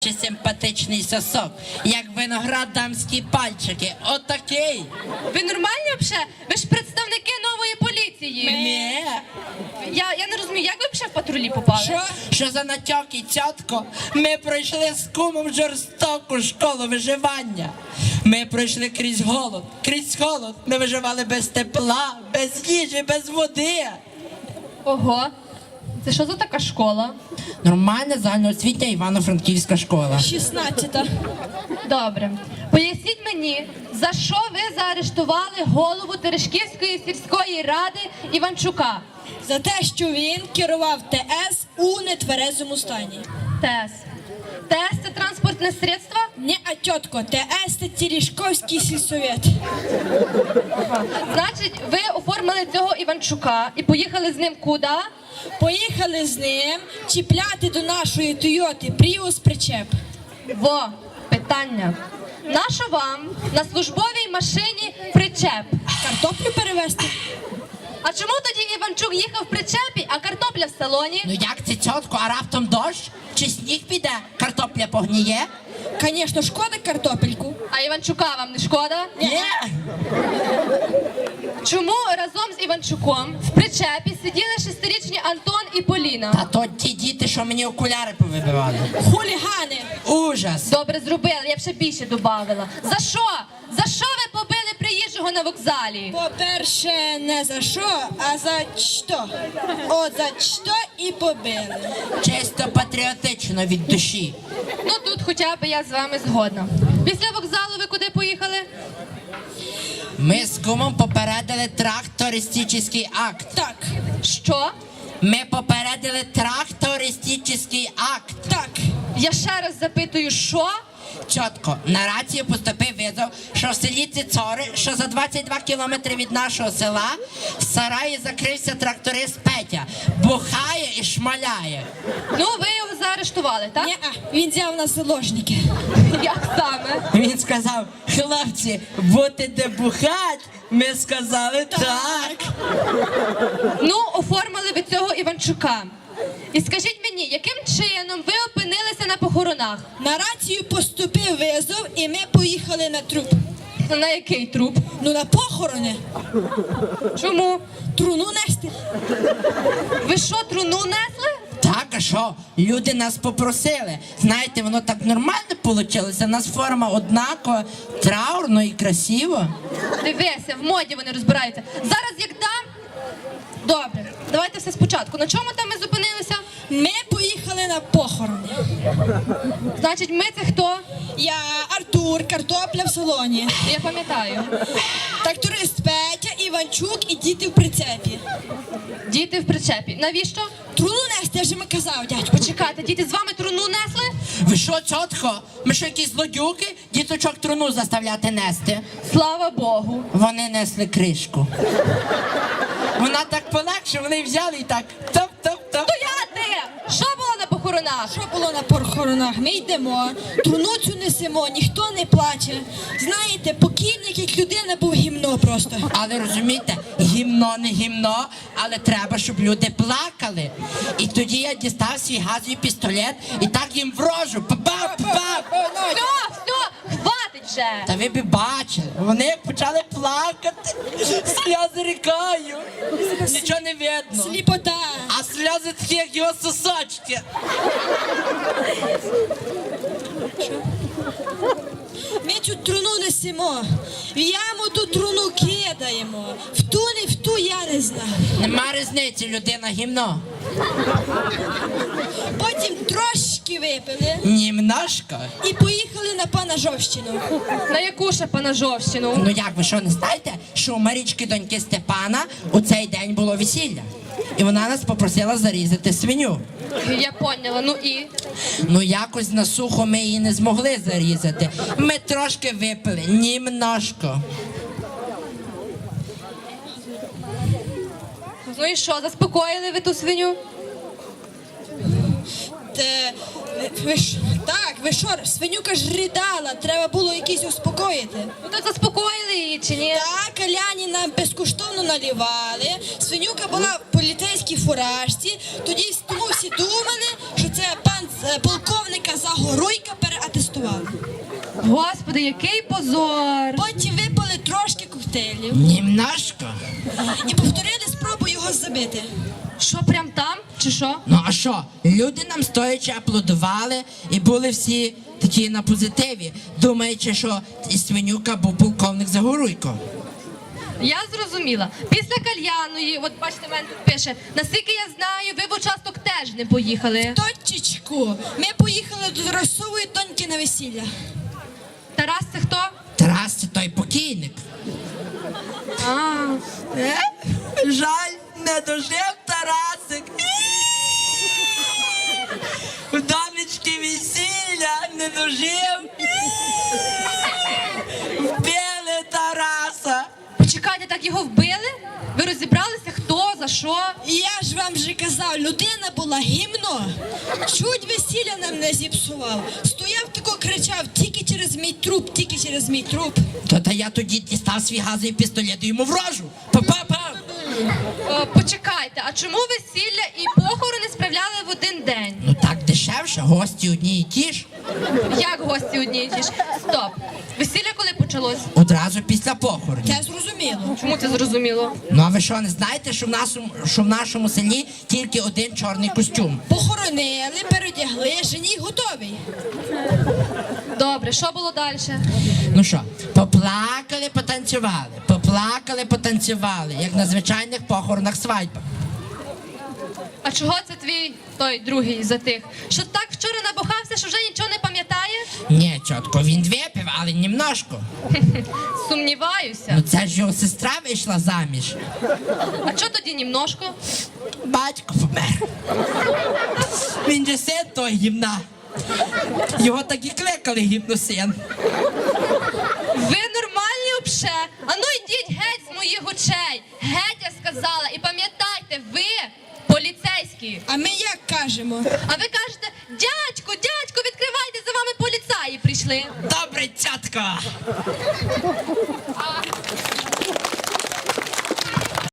чи симпатичний сосок, як виноград дамські пальчики. Отакий. Ви нормальні взагалі? Ви ж представники нової поліції. Ні. Я, я не розумію, як ви взагалі в патрулі попали? Що? Що за натяки, цятко? Ми пройшли з кумом жорстоку школу виживання. Ми пройшли крізь голод, крізь холод. Ми виживали без тепла, без їжі, без води. Ого. Це що за така школа? Нормальна загальноосвітня Івано-Франківська школа. 16. Добре. Поясніть мені, за що ви заарештували голову Терешківської сільської ради Іванчука? За те, що він керував ТС у нетверезому стані. ТЕС. ТЕС це транспортне средство? Не, а тітко, ТС це Терешковський сільсовет. Значить, ви оформили цього Іванчука і поїхали з ним куди? Поїхали з ним чіпляти до нашої Тойоти Пріус причеп. Во, питання. Нащо вам на службовій машині причеп? Картоплю перевезти. А чому тоді Іванчук їхав в причепі, а картопля в салоні? Ну як це цьотко, а раптом дощ? Чи сніг піде? Картопля погніє? Звісно, шкода картопельку. А Іванчука вам не шкода? Ні. Чому разом з Іванчуком в причепі сиділи шестирічні Антон і Поліна? Та то ті діти, що мені окуляри повибивали. Хулігани. Ужас. Добре зробили, я б ще більше додавила. За що? За що ви побили приїжджого на вокзалі? По-перше, не за що, а за що. От за що і побили. Чисто патріотично від душі. Ну тут хоча б я з вами згодна. Після вокзалу ви куди поїхали? Ми з кумом попередили трактористичний акт. Так, Що? Ми попередили трактористичний акт. так. Я ще раз запитую, що? Чітко, на рацію поступив визов, що в селі Цицори, що за 22 кілометри від нашого села, в сараї закрився тракторист Петя. Бухає і шмаляє. Ну, ви його заарештували, так? Ні, він взяв нас заложники. Як саме? Він сказав: хлопці, будете бухать? Ми сказали так. Ну, оформили ви цього Іванчука. І скажіть мені, яким чином ви на похоронах? На рацію поступив визов, і ми поїхали на труп. На який труп? Ну на похорони. Чому? Труну нести. Ви що, труну несли? Так, а що? Люди нас попросили. Знаєте, воно так нормально вийшло. У нас форма однакова, траурно і красиво. Дивися, в моді вони розбираються. Зараз як дам. Добре, давайте все спочатку. На чому там ми зупинилися? Ми поїхали на похорони. Значить, ми це хто? Я Артур, картопля в салоні. Я пам'ятаю. Тракторист Петя, Іванчук і діти в прицепі. Діти в причепі. Навіщо? Труну нести, я вже ми казав, дядько. Почекайте, діти з вами труну несли? Ви що, цьотко? Ми що якісь злодюки? Діточок труну заставляти нести. Слава Богу. Вони несли кришку. Вона так полегше, вони взяли і так топ-топ-топ. Було на похоронах? Що було на похоронах? Ми йдемо, труну цю несемо, ніхто не плаче. Знаєте, покійник як людина був гімно просто. Але розумієте, гімно не гімно, але треба, щоб люди плакали. І тоді я дістав свій газовий пістолет і так їм врожу. Па-па, па-па. Все, все, хватить вже! Та ви б бачили, вони почали плакати, сльози рікаю. Нічого не видно. Сліпота. А сльози такі, як його сосочки. Ми цю труну несемо, в яму ту труну кидаємо. В ту не в ту я не знаю. Нема різниці, людина гімно. Потім трошки випили Німножко. і поїхали на пана Жовщину. На яку ще панажовщину? Ну як ви що не знаєте, що у Марічки доньки Степана у цей день було весілля? І вона нас попросила зарізати свиню. Я поняла, ну і. Ну якось на сухо ми її не змогли зарізати. Ми трошки випили, німножко. Ну і що, заспокоїли ви ту свиню? Те, ви ж так, ви що, свинюка ж ридала, треба було якийсь успокоїти. Ну так заспокоїли її чи ні? Так, каляні нам безкоштовно наливали. Свинюка була в поліцейській фуражці. Тоді тому всі думали, що це пан е, полковника Загоруйка переатестували. Господи, який позор! Потім випили трошки коктейлів Німножко. і повторили спробу його забити. Що прям там? Чи що? Ну а що? Люди нам стоячи аплодували і були всі такі на позитиві, думаючи, що і свинюка був полковник Загоруйко. Я зрозуміла. Після кальяної, от бачите, мене тут пише, наскільки я знаю, ви в участок теж не поїхали. Точечку, ми поїхали до Тарасової доньки на весілля. Тарас, це хто? Тарас це той покійник. А, Е? Жаль, не дожив Тарасик. У донечки весілля не дожив. Вбили Тараса. почекайте, так його вбили? Ви розібралися, хто, за що? Я ж вам вже казав, людина була гімно. Чуть весілля нам не зіпсував. Стояв тако кричав, тільки через мій труп, тільки через мій труп. То та я тоді дістав свій газовий пістолет і йому вражу. Па-па-па. О, почекайте, а чому весілля і похорони справляли в один день? Ну так дешевше, гості одні і ті ж. Як гості одні і ті ж? Стоп. Весілля коли почалось? Одразу після похорону. Це зрозуміло. Чому це зрозуміло? Ну а ви що, не знаєте, що в нашому, що в нашому селі тільки один чорний костюм? Похоронили, передягли, жених готовий. Добре, що було далі? Ну що, поплакали, потанцювали, поплакали, потанцювали, як на звичайних похоронах свадьбах. А чого це твій той другий затих? Що так вчора набухався, що вже нічого не пам'ятає? Ні, чотко, він випив, але немножко. Сумніваюся. Ну це ж його сестра вийшла заміж. А чого тоді німножко? Батько помер. Він же син той гімна. Його так і кликали гімносин. Ви нормальні обше? Ану йдіть геть з моїх очей. Геть я сказала. І пам'ятайте, ви поліцейські. А ми як кажемо? А ви кажете, поліцаї прийшли. Добре, цятко.